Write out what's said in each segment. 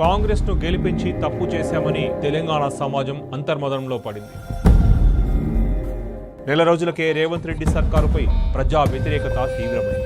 కాంగ్రెస్ను గెలిపించి తప్పు చేశామని తెలంగాణ సమాజం అంతర్మదనంలో పడింది. నెల రోజులకే రేవంత్ రెడ్డి సర్కారుపై ప్రజా వ్యతిరేకత తీవ్రమైంది.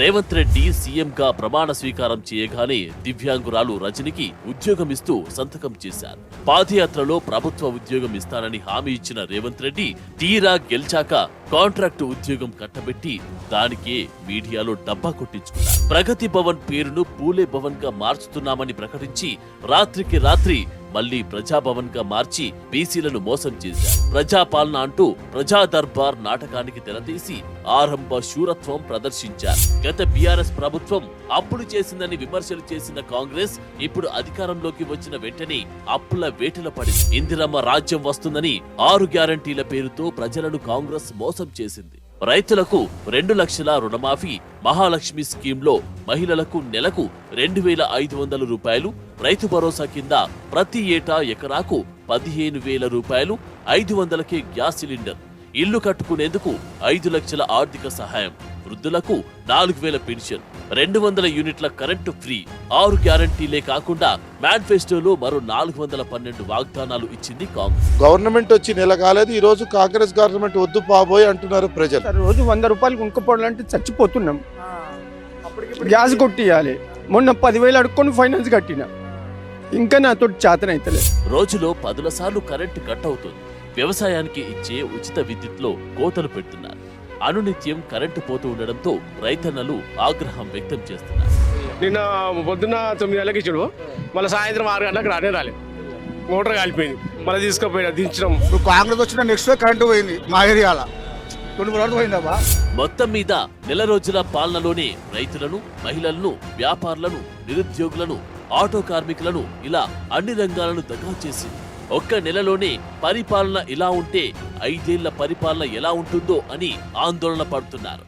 రేవంత్ రెడ్డి సీఎంగా ప్రమాణ స్వీకారం చేయగానే దివ్యాంగురాలు రజనికి ఉద్యోగం ఇస్తూ సంతకం చేశారు. పాదయాత్రలో ప్రభుత్వ ఉద్యోగం ఇస్తానని హామీ ఇచ్చిన రేవంత్ రెడ్డి తీరా గెలిచాక కాంట్రాక్టు ఉద్యోగం కట్టబెట్టి దానికే మీడియాలో డబ్బా కొట్టించుకున్నారు. ప్రగతి భవన్ పేరును పూలే భవన్గా మార్చుతున్నామని ప్రకటించి రాత్రికి రాత్రి మళ్ళీ ప్రజాభవన్గా మార్చి బీసీలను మోసం చేశారు. ప్రజాపాలన అంటూ ప్రజా దర్బార్ నాటకానికి తెరతీసి ఆరంభ శూరత్వం ప్రదర్శించారు. గత బీఆర్ఎస్ ప్రభుత్వం అప్పులు చేసిందని విమర్శలు చేసిన కాంగ్రెస్ ఇప్పుడు అధికారంలోకి వచ్చిన వెంటనే అప్పుల వేటల పడింది. ఇందిరమ్మ రాజ్యం వస్తుందని ఆరు గ్యారంటీల పేరుతో ప్రజలను కాంగ్రెస్ మోసం చేసింది. రైతులకు రెండు లక్షల రుణమాఫీ మహాలక్ష్మి స్కీమ్లో మహిళలకు నెలకు రెండు వేల ఐదు వందల రూపాయలు రైతు భరోసా కింద ప్రతి ఏటా ఎకరాకు పదిహేను వేల రూపాయలు ఐదు వందలకే గ్యాస్ సిలిండర్. ఇల్లు కట్టుకునేందుకు ఐదు లక్షల ఆర్థిక సహాయం. వృద్ధులకు నాలుగు వేల పెన్షన్. రెండు వందల యూనిట్ల కరెంటు ఫ్రీ. ఆరు గ్యారంటీలే కాకుండా మేనిఫెస్టోలో మరో నాలుగు వందల పన్నెండు వాగ్దానాలు ఇచ్చింది కాంగ్రెస్. గవర్నమెంట్ వచ్చి నెల కాలేదు ఈ రోజు కాంగ్రెస్ గవర్నమెంట్ వద్దు పాబోయ్ అంటున్నారు ప్రజలు. రోజు వంద రూపాయలు కొనుక్కోపోవాలంటే చచ్చిపోతున్నాం. గ్యాస్ కొట్టియాలి. మొన్న పదివేలు అడుక్కొని ఫైనాన్స్ కట్టిన. ఇంకా నాతో చేతన అవుతలేదు రోజులో పదుల సార్లు కరెంటు కట్ అవుతుంది. వ్యవసాయానికి ఇచ్చే ఉచిత విద్యుత్లో కోతలు పెడుతున్నారు. అనునిత్యం కరెంటు పోతూ ఉండడంతో రైతన్నలు ఆగ్రహం వ్యక్తం చేస్తున్నారు. నిన్న పొద్దున్న తొమ్మిది గంటలకు ఇచ్చాడు. మళ్ళీ సాయంత్రం ఆరు గంటలకు రానే రాలేదు మోటార్ కాలిపోయింది. మళ్ళీ తీసుకుపోయినా దించడం ఇప్పుడు కాంగ్రెస్ వచ్చిన నెక్స్ట్ కరెంటు పోయింది మా ఏరియాలో. మొత్తం మీద నెల రోజుల పాలనలోనే రైతులను మహిళలను వ్యాపారులను నిరుద్యోగులను ఆటో కార్మికులను ఇలా అన్ని రంగాలను దగా చేసింది. ఒక్క నెలలోనే పరిపాలన ఇలా ఉంటే ఐదేళ్ళ పరిపాలన ఎలా ఉంటుందో అని ఆందోళన పడుతున్నారు.